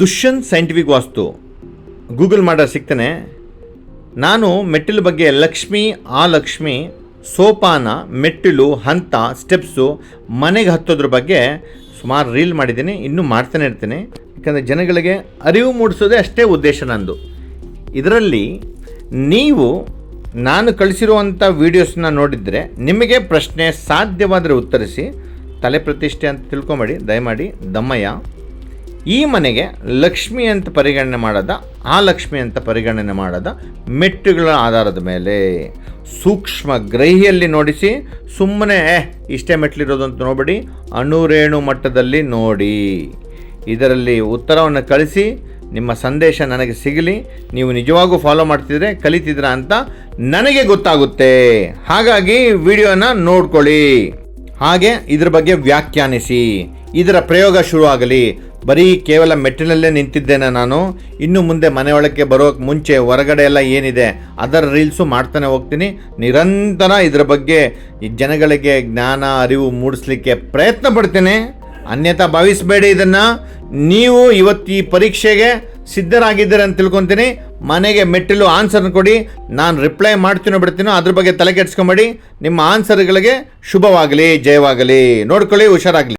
Dushyant scientific ವಾಸ್ತು. Google ಮಾಡೋ ಸಿಗ್ತಾನೆ. ನಾನು ಮೆಟ್ಟಿಲು ಬಗ್ಗೆ ಲಕ್ಷ್ಮಿ, ಆ ಲಕ್ಷ್ಮಿ, ಸೋಪಾನ, ಮೆಟ್ಟಿಲು, ಹಂತ ಸ್ಟೆಪ್ಸು ಮನೆಗೆ ಹತ್ತೋದ್ರ ಬಗ್ಗೆ ಸುಮಾರು ರೀಲ್ ಮಾಡಿದ್ದೀನಿ, ಇನ್ನೂ ಮಾಡ್ತಾನೆ ಇರ್ತೀನಿ. ಯಾಕಂದರೆ ಜನಗಳಿಗೆ ಅರಿವು ಮೂಡಿಸೋದೇ ಅಷ್ಟೇ ಉದ್ದೇಶ ನಂದು. ಇದರಲ್ಲಿ ನೀವು, ನಾನು ಕಳಿಸಿರುವಂಥ ವೀಡಿಯೋಸ್ನ ನೋಡಿದರೆ ನಿಮಗೆ ಪ್ರಶ್ನೆ ಸಾಧ್ಯವಾದರೆ ಉತ್ತರಿಸಿ, ತಲೆ ಪ್ರತಿಷ್ಠೆ ಅಂತ ತಿಳ್ಕೊಂಬೇಡಿ, ದಯಮಾಡಿ, ದಮ್ಮಯ್ಯ. ಈ ಮನೆಗೆ ಲಕ್ಷ್ಮಿ ಅಂತ ಪರಿಗಣನೆ ಮಾಡದ ಆ ಲಕ್ಷ್ಮಿ ಅಂತ ಪರಿಗಣನೆ ಮಾಡದ ಮೆಟ್ಟುಗಳ ಆಧಾರದ ಮೇಲೆ. ಸೂಕ್ಷ್ಮ ಗ್ರಹಿಯಲ್ಲಿ ನೋಡಿಸಿ ಸುಮ್ಮನೆ "ಏ, ಇಷ್ಟೇ ಮೆಟ್ಲಿರೋದು ಅಂತ ನೋಡಬೇಡಿ ಅಣುರೇಣು ಮಟ್ಟದಲ್ಲಿ ನೋಡಿ. ಇದರಲ್ಲಿ ಉತ್ತರವನ್ನು ಕಳಿಸಿ ನಿಮ್ಮ ಸಂದೇಶ ನನಗೆ ಸಿಗಲಿ ನೀವು ನಿಜವಾಗೂ ಫಾಲೋ ಮಾಡ್ತಿದ್ರೆ ಕಲಿತಿದ್ರ ಅಂತ ನನಗೆ ಗೊತ್ತಾಗುತ್ತೆ. ಹಾಗಾಗಿ ವಿಡಿಯೋನ ನೋಡ್ಕೊಳ್ಳಿ. ಹಾಗೆ ಇದ್ರ ಬಗ್ಗೆ ವ್ಯಾಖ್ಯಾನಿಸಿ. ಇದರ ಪ್ರಯೋಗ ಶುರುವಾಗಲಿ. ಬರೀ ಕೇವಲ ಮೆಟ್ಟಿಲಲ್ಲೇ ನಿಂತಿದ್ದೇನೆ ನಾನು? ಇನ್ನು ಮುಂದೆ ಮನೆಯೊಳಕ್ಕೆ ಬರೋಕ್ಕೆ ಮುಂಚೆ ಹೊರಗಡೆ ಎಲ್ಲ ಏನಿದೆ, ಅದರ ರೀಲ್ಸು ಮಾಡ್ತಾನೆ ಹೋಗ್ತೀನಿ. ನಿರಂತರ ಇದರ ಬಗ್ಗೆ ಈ ಜನಗಳಿಗೆ ಜ್ಞಾನ, ಅರಿವು ಮೂಡಿಸ್ಲಿಕ್ಕೆ ಪ್ರಯತ್ನ ಪಡ್ತೇನೆ. ಅನ್ಯಥಾ ಭಾವಿಸಬೇಡಿ ಇದನ್ನು. ನೀವು ಇವತ್ತು ಈ ಪರೀಕ್ಷೆಗೆ ಸಿದ್ಧರಾಗಿದ್ದೀರ ಅಂತ ತಿಳ್ಕೊತೀನಿ. ಮನೆಗೆ ಮೆಟ್ಟಿಲು ಆನ್ಸರ್ನ ಕೊಡಿ. ನಾನು ರಿಪ್ಲೈ ಮಾಡ್ತೀನೋ ಬಿಡ್ತೀನೋ, ಅದ್ರ ಬಗ್ಗೆ ತಲೆ ಕೆಡ್ಸ್ಕೊಂಬೇಡಿ ನಿಮ್ಮ ಆನ್ಸರ್ಗಳಿಗೆ ಶುಭವಾಗಲಿ, ಜಯವಾಗಲಿ. ನೋಡ್ಕೊಳ್ಳಿ, ಹುಷಾರಾಗಲಿ.